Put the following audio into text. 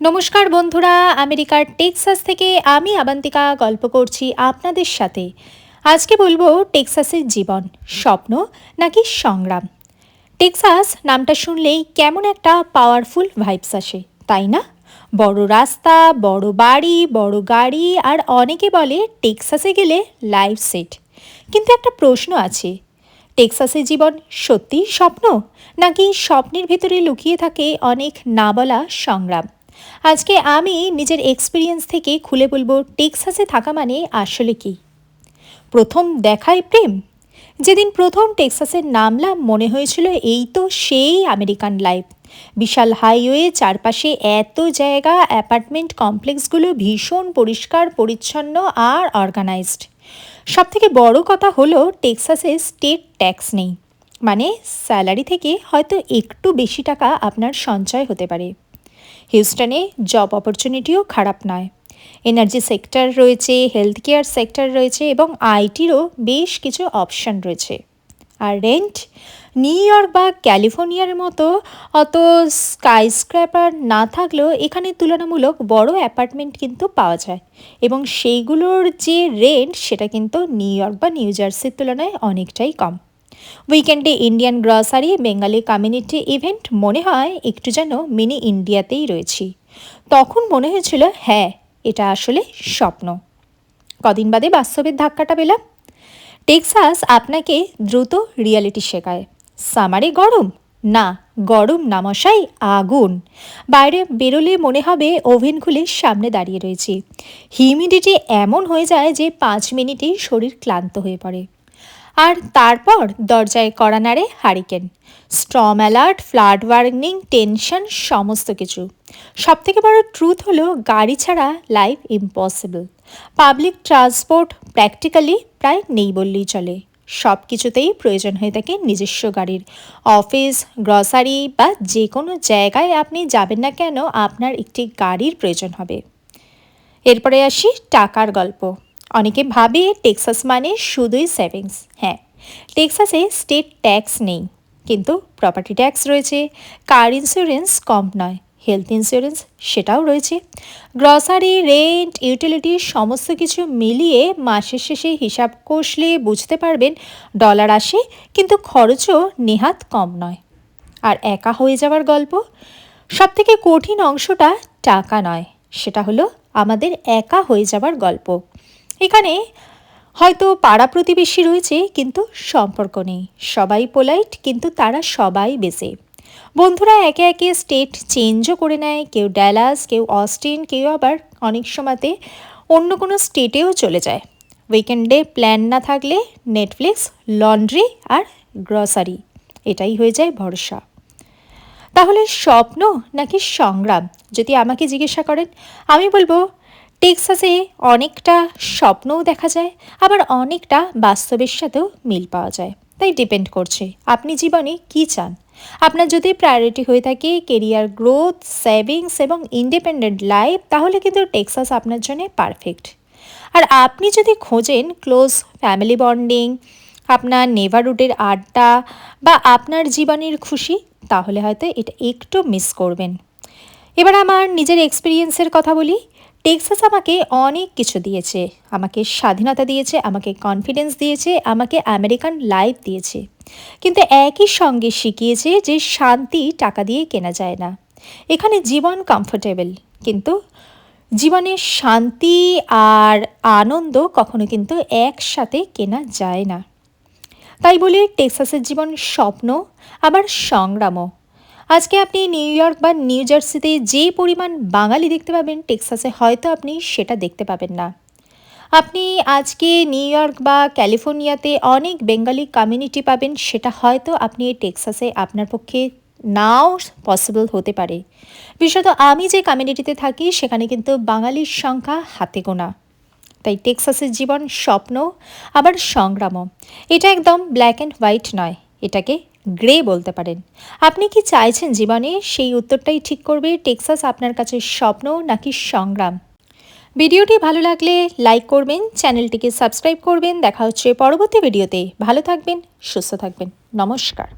নমস্কার বন্ধুরা, আমেরিকার টেক্সাস থেকে আমি আবান্তিকা গল্প করছি আপনাদের সাথে। আজকে বলব টেক্সাসের জীবন, স্বপ্ন নাকি সংগ্রাম। টেক্সাস নামটা শুনলেই কেমন একটা পাওয়ারফুল ভাইবস আসে, তাই না? বড় রাস্তা, বড় বাড়ি, বড় গাড়ি আর অনেকে বলে টেক্সাসে গেলে লাইফ সেট কিন্তু একটা প্রশ্ন আছে, টেক্সাসের জীবন সত্যিই স্বপ্ন নাকি স্বপ্নের ভেতরে লুকিয়ে থাকে অনেক না বলা সংগ্রাম? আজকে আমি নিজের এক্সপিরিয়েন্স থেকে খুলে বলব টেক্সাসে থাকা মানে আসলে কি? প্রথম দেখায় প্রেম? যেদিন প্রথম টেক্সাসের নামলাম মনে হয়েছিল, এই তো সেই আমেরিকান লাইফ বিশাল হাইওয়ে চারপাশে এত জায়গা অ্যাপার্টমেন্ট কমপ্লেক্সগুলো ভীষণ পরিষ্কার, পরিচ্ছন্ন আর অর্গানাইজড সব থেকে বড় কথা হলো টেক্সাসে স্টেট ট্যাক্স নেই। মানে স্যালারি থেকে হয়তো একটু বেশি টাকা আপনার সঞ্চয় হতে পারে। হিউস্টনে জব অপরচুনিটিও খারাপ নয়। এনার্জি সেক্টর রয়েছে হেলথ কেয়ার সেক্টর রয়েছে এবং আইটিরও বেশ কিছু অপশান রয়েছে। আর রেন্ট, নিউ ইয়র্ক বা ক্যালিফোর্নিয়ার মতো অত স্ক্র্যাপার না থাকলেও এখানে তুলনামূলক বড় অ্যাপার্টমেন্ট কিন্তু পাওয়া যায়। এবং সেইগুলোর যে রেন্ট, সেটা কিন্তু নিউ ইয়র্ক বা নিউ জার্সির তুলনায় অনেকটাই কম। উইকেন্ডে Indian grocery, Bengali community event মনে হয় একটু যেন মিনি ইন্ডিয়াতেই রয়েছি। তখন মনে হয়েছিল হ্যাঁ এটা আসলে স্বপ্ন। কদিন বাদে বাস্তবের ধাক্কাটা পেলাম। টেক্সাস আপনাকে দ্রুত রিয়ালিটি শেখায়। সামারে গরম? না, গরম নামশাই আগুন। বাইরে বেরোলে মনে হবে ওভেন খুলে সামনে দাঁড়িয়ে রয়েছি। হিউমিডিটি এমন হয়ে যায় যে পাঁচ মিনিটেই শরীর ক্লান্ত হয়ে পড়ে। আর তারপর দরজায় কড়া নাড়ে hurricane. Storm alert flood warning, tension, সমস্ত কিছু। সব থেকে বড় ট্রুথ হলো, গাড়ি ছাড়া life impossible public transport practically প্রায় নেই বললেই চলে। সব কিছুতেই প্রয়োজন হয়ে থাকে নিজস্ব গাড়ির। অফিস গ্রসারি বা যে কোনো জায়গায় আপনি যাবেন না কেন, আপনার একটি গাড়ির প্রয়োজন হবে। এরপরে আসি টাকার গল্প। অনেকে ভাবে টেক্সাস মানে শুধুই সেভিংস। হ্যাঁ টেক্সাসে স্টেট ট্যাক্স নেই, কিন্তু প্রপার্টি ট্যাক্স রয়েছে। কার ইন্স্যুরেন্স কম নয়, হেলথ ইন্স্যুরেন্স সেটাও রয়েছে। গ্রসারি, রেন্ট, ইউটিলিটি সমস্ত কিছু মিলিয়ে মাসের শেষে হিসাব কষলে বুঝতে পারবেন ডলার আসে, কিন্তু খরচও নেহাত কম নয়। আর একা হয়ে যাওয়ার গল্প? সবথেকে কঠিন অংশটা টাকা নয়, সেটা হলো আমাদের একা হয়ে যাওয়ার গল্প। এখানে হয়তো পাড়া প্রতিবেশী রয়েছে, কিন্তু সম্পর্ক নেই। সবাই পোলাইট কিন্তু তারা সবাই বেঁচে বন্ধুরা একে একে স্টেট চেঞ্জও করে নেয়। কেউ ড্যালাস কেউ অস্টিন কেউ আবার অনেক সময়তে অন্য কোনো স্টেটেও চলে যায়। উইকেন্ডে প্ল্যান না থাকলে নেটফ্লিক্স লন্ড্রি আর গ্রসারি এটাই হয়ে যায় ভরসা। তাহলে স্বপ্ন নাকি সংগ্রাম? যদি আমাকে জিজ্ঞাসা করেন, আমি বলব টেক্সাসে অনেকটা স্বপ্নও দেখা যায়, আবার অনেকটা বাস্তবের সাথেও মিল পাওয়া যায়। তাই ডিপেন্ড করছে, আপনি জীবনে কি চান? আপনার যদি প্রায়োরিটি হয়ে থাকে কেরিয়ার গ্রোথ সেভিংস এবং ইন্ডিপেন্ডেন্ট লাইফ তাহলে কিন্তু টেক্সাস আপনার জন্য পারফেক্ট আর আপনি যদি খোঁজেন ক্লোজ ফ্যামিলি বন্ডিং আপনার নেভারহুডের আড্ডা বা আপনার জীবনের খুশি, তাহলে হয়তো এটা একটু মিস করবেন। এবার আমার নিজের এক্সপিরিয়েন্সের কথা বলি। টেক্সাস আমাকে অনেক কিছু দিয়েছে। আমাকে স্বাধীনতা দিয়েছে, আমাকে কনফিডেন্স দিয়েছে, আমাকে আমেরিকান লাইফ দিয়েছে। কিন্তু একই সঙ্গে শিখিয়েছে যে শান্তি টাকা দিয়ে কেনা যায় না। এখানে জীবন কমফোর্টেবল কিন্তু জীবনের শান্তি আর আনন্দ কখনো কিন্তু একসাথে কেনা যায় না। তাই বলে টেক্সাসের জীবন স্বপ্ন, আবার সংগ্রামও। আজকে আপনি নিউ ইয়র্ক বা নিউ জার্সিতে যে পরিমাণ বাঙালি দেখতে পাবেন, টেক্সাসে হয়তো আপনি সেটা দেখতে পাবেন না। আপনি আজকে নিউ ইয়র্ক বা ক্যালিফোর্নিয়াতে অনেক বেঙ্গালি কমিউনিটি পাবেন, সেটা হয়তো আপনি এই টেক্সাসে আপনার পক্ষে নাও পসিবল হতে পারে। বিশেষত আমি যে কমিউনিটিতে থাকি, সেখানে কিন্তু বাঙালির সংখ্যা হাতে গোনা। তাই টেক্সাসের জীবন স্বপ্ন, আবার সংগ্রামও। এটা একদম ব্ল্যাক অ্যান্ড হোয়াইট নয়। এটাকে গ্রে বলতে পারেন। আপনি কি চাইছেন জীবনে সেই উত্তরটাই ঠিক করবে টেক্সাস আপনার কাছে স্বপ্ন নাকি সংগ্রাম? ভিডিওটি ভালো লাগলে লাইক করবেন, চ্যানেলটিকে সাবস্ক্রাইব করবেন। দেখা হচ্ছে পরবর্তী ভিডিওতে। ভালো থাকবেন, সুস্থ থাকবেন। নমস্কার।